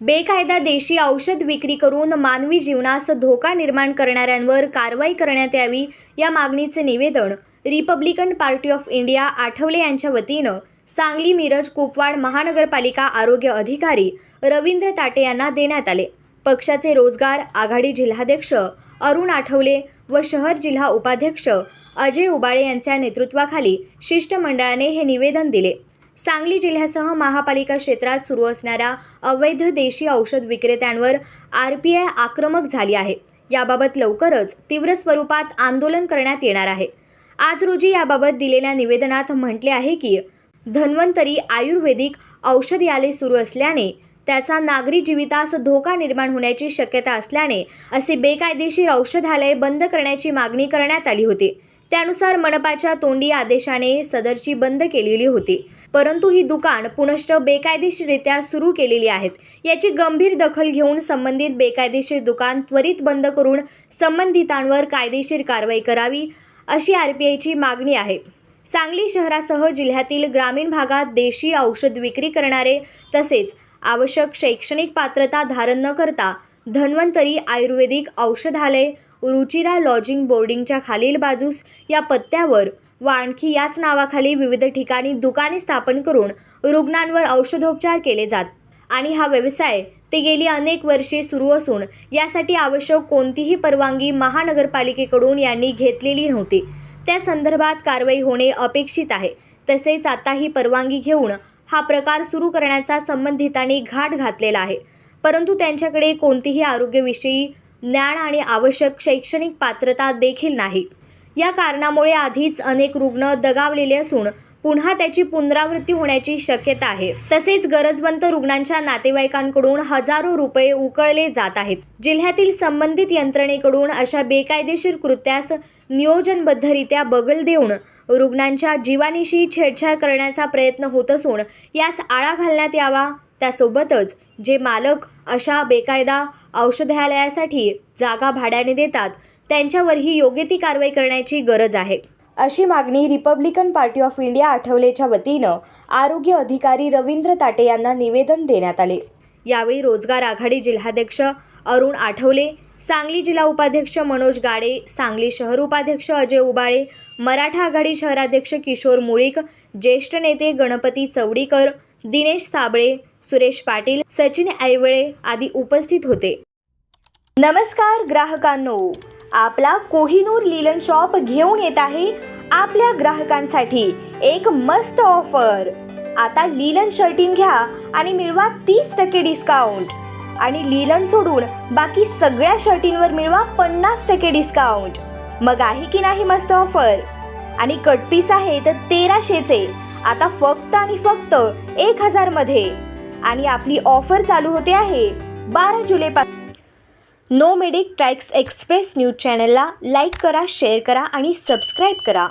बेकायदा देशी औषध विक्री करून मानवी जीवनास धोका निर्माण करणाऱ्यांवर कारवाई करण्यात यावी या मागणीचे निवेदन Republican party of India Athawale यांच्या वतीनं सांगली मिरज कुपवाड महानगरपालिका आरोग्य अधिकारी रवींद्र ताटे यांना देण्यात आले. पक्षाचे रोजगार आघाडी जिल्हाध्यक्ष अरुण आठवले व शहर जिल्हा उपाध्यक्ष अजय उबाळे यांच्या नेतृत्वाखाली शिष्टमंडळाने हे निवेदन दिले. सांगली जिल्ह्यासह महापालिका क्षेत्रात सुरू असणाऱ्या अवैध देशी औषध विक्रेत्यांवर आर पी आय आक्रमक झाली आहे. याबाबत लवकरच तीव्र स्वरूपात आंदोलन करण्यात येणार आहे. आज रोजी याबाबत दिलेल्या निवेदनात म्हटले आहे की धन्वंतरी आयुर्वेदिक औषधालय सुरू असल्याने त्याचा नागरी जीवितास धोका निर्माण होण्याची शक्यता असल्याने असे बेकायदेशीर औषधालय बंद करण्याची मागणी करण्यात आली होती. त्यानुसार मनपाच्या तोंडी आदेशाने सदरची बंद केलेली होती. परंतु ही दुकान पुनश्च बेकायदेशीररित्या सुरू केलेली आहेत. याची गंभीर दखल घेऊन संबंधित बेकायदेशीर दुकान त्वरित बंद करून संबंधितांवर कायदेशीर कारवाई करावी अशी आर पी आयची मागणी आहे. सांगली शहरासह जिल्ह्यातील ग्रामीण भागात देशी औषध विक्री करणारे तसेच आवश्यक शैक्षणिक पात्रता धारण न करता धन्वंतरी आयुर्वेदिक औषधालय रुचिरा लॉजिंग बोर्डिंगच्या खालील बाजूस या पत्त्यावर व आणखी याच नावाखाली विविध ठिकाणी दुकाने स्थापन करून रुग्णांवर औषधोपचार केले जात. आणि हा व्यवसाय ते गेली अनेक वर्षे सुरू असून यासाठी आवश्यक कोणतीही परवानगी महानगरपालिकेकडून यांनी घेतलेली नव्हती. त्या संदर्भात कारवाई होणे अपेक्षित आहे. तसेच आता ही परवानगी घेऊन हा प्रकार सुरू करण्याचा संबंधितांनी घाट घातलेला आहे. परंतु त्यांच्याकडे कोणतीही आरोग्यविषयी ज्ञान आणि आवश्यक शैक्षणिक पात्रता देखील नाही. या कारणामुळे आधीच अनेक रुग्ण दगावलेले असून पुन्हा त्याची पुनरावृत्ती होण्याची शक्यता आहे. तसेच गरजवंत रुग्णांच्या नातेवाईकांकडून हजारो रुपये उकळले जात आहेत. जिल्ह्यातील संबंधित यंत्रणेकडून अशा बेकायदेशीर कृत्यास नियोजनबद्धरित्या बगल देऊन रुग्णांच्या जीवानीशी छेडछाड करण्याचा प्रयत्न होत असून यास आळा घालण्यात यावा त्यासोबतच जे मालक अशा बेकायदा औषधालयासाठी जागा भाड्याने देतात. त्यांच्यावरही योग्य ती कारवाई करण्याची गरज आहे. अशी मागणी रिपब्लिकन पार्टी ऑफ इंडिया आठवलेच्या वतीनं आरोग्य अधिकारी रवींद्र ताटे यांना निवेदन देण्यात आले. यावेळी रोजगार आघाडी जिल्हाध्यक्ष अरुण आठवले सांगली जिल्हा उपाध्यक्ष मनोज गाडे सांगली शहर उपाध्यक्ष अजय उबाळे मराठा आघाडी शहराध्यक्ष किशोर मुळीक ज्येष्ठ नेते गणपती चवडीकर दिनेश साबळे सुरेश पाटील सचिन ऐवळे आदी उपस्थित होते. नमस्कार ग्राहकांनो. आपला कोहिनूर लिलन शॉप घेऊन येत आहे आपल्या ग्राहकांसाठी एक मस्त ऑफर. आता लिलन शर्टिंग घ्या आणि मिळवा तीस टक्के डिस्काउंट आणि लिलन सोडून बाकी सगळ्या शर्टींवर मिळवा पन्नास टक्के डिस्काउंट मग आहे की नाही मस्त ऑफर? आणि कटपीस आहे तर तेराशेचे. आता फक्त आणि फक्त एक हजारमध्ये आणि आपली ऑफर चालू होते आहे. बारा जुलैपासून no medic tracks express news चॅनलला लाईक करा शेअर करा आणि सबस्क्राईब करा.